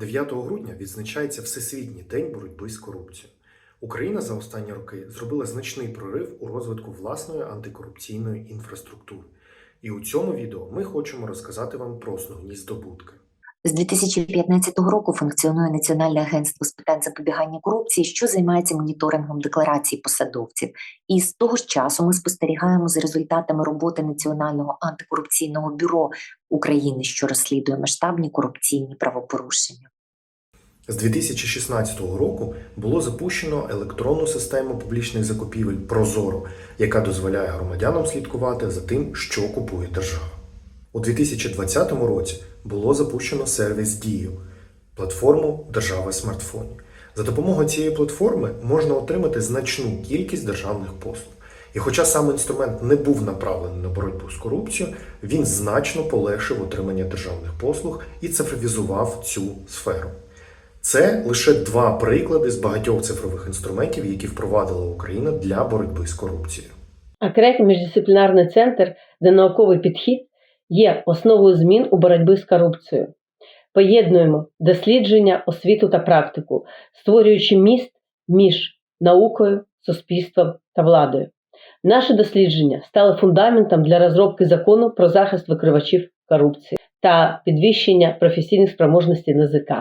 9 грудня відзначається Всесвітній день боротьби з корупцією. Україна за останні роки зробила значний прорив у розвитку власної антикорупційної інфраструктури. І у цьому відео ми хочемо розказати вам про основні здобутки. З 2015 року функціонує Національне агентство з питань запобігання корупції, що займається моніторингом декларацій посадовців. І з того ж часу ми спостерігаємо за результатами роботи Національного антикорупційного бюро України, що розслідує масштабні корупційні правопорушення. З 2016 року було запущено електронну систему публічних закупівель Прозоро, яка дозволяє громадянам слідкувати за тим, що купує держава. У 2020 році було запущено сервіс Дію платформу Держава смартфонів. За допомогою цієї платформи можна отримати значну кількість державних послуг. І хоча сам інструмент не був направлений на боротьбу з корупцією, він значно полегшив отримання державних послуг і цифровізував цю сферу. Це лише два приклади з багатьох цифрових інструментів, які впровадила Україна для боротьби з корупцією. АКРЕК міждисциплінарний центр, де науковий підхід є основою змін у боротьбі з корупцією. Поєднуємо дослідження, освіту та практику, створюючи міст між наукою, суспільством та владою. Наші дослідження стали фундаментом для розробки закону про захист викривачів корупції та підвищення професійних спроможностей НАЗК.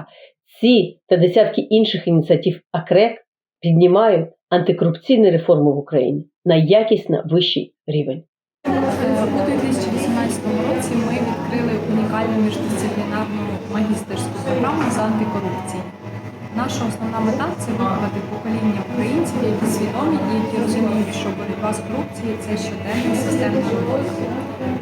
Ці та десятки інших ініціатив АКРЕК піднімають антикорупційні реформи в Україні на якісно вищий рівень. У 2018 році ми відкрили унікальну міждисциплінарну магістерську програму з антикорупції. Наша основна мета це виховати покоління українців, які свідомі і які розуміють, що боротьба з корупцією це щоденна системна робота.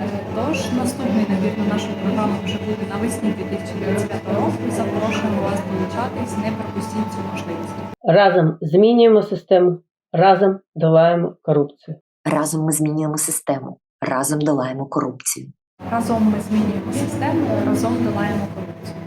Е, Тож наступний набір на нашу програму вже буде навесні 2025 року. Запрошуємо вас долучатись, не пропустіть цю можливість. Разом змінюємо систему, разом долаємо корупцію. Разом ми змінюємо систему, разом долаємо корупцію. Разом ми змінюємо систему, разом долаємо корупцію.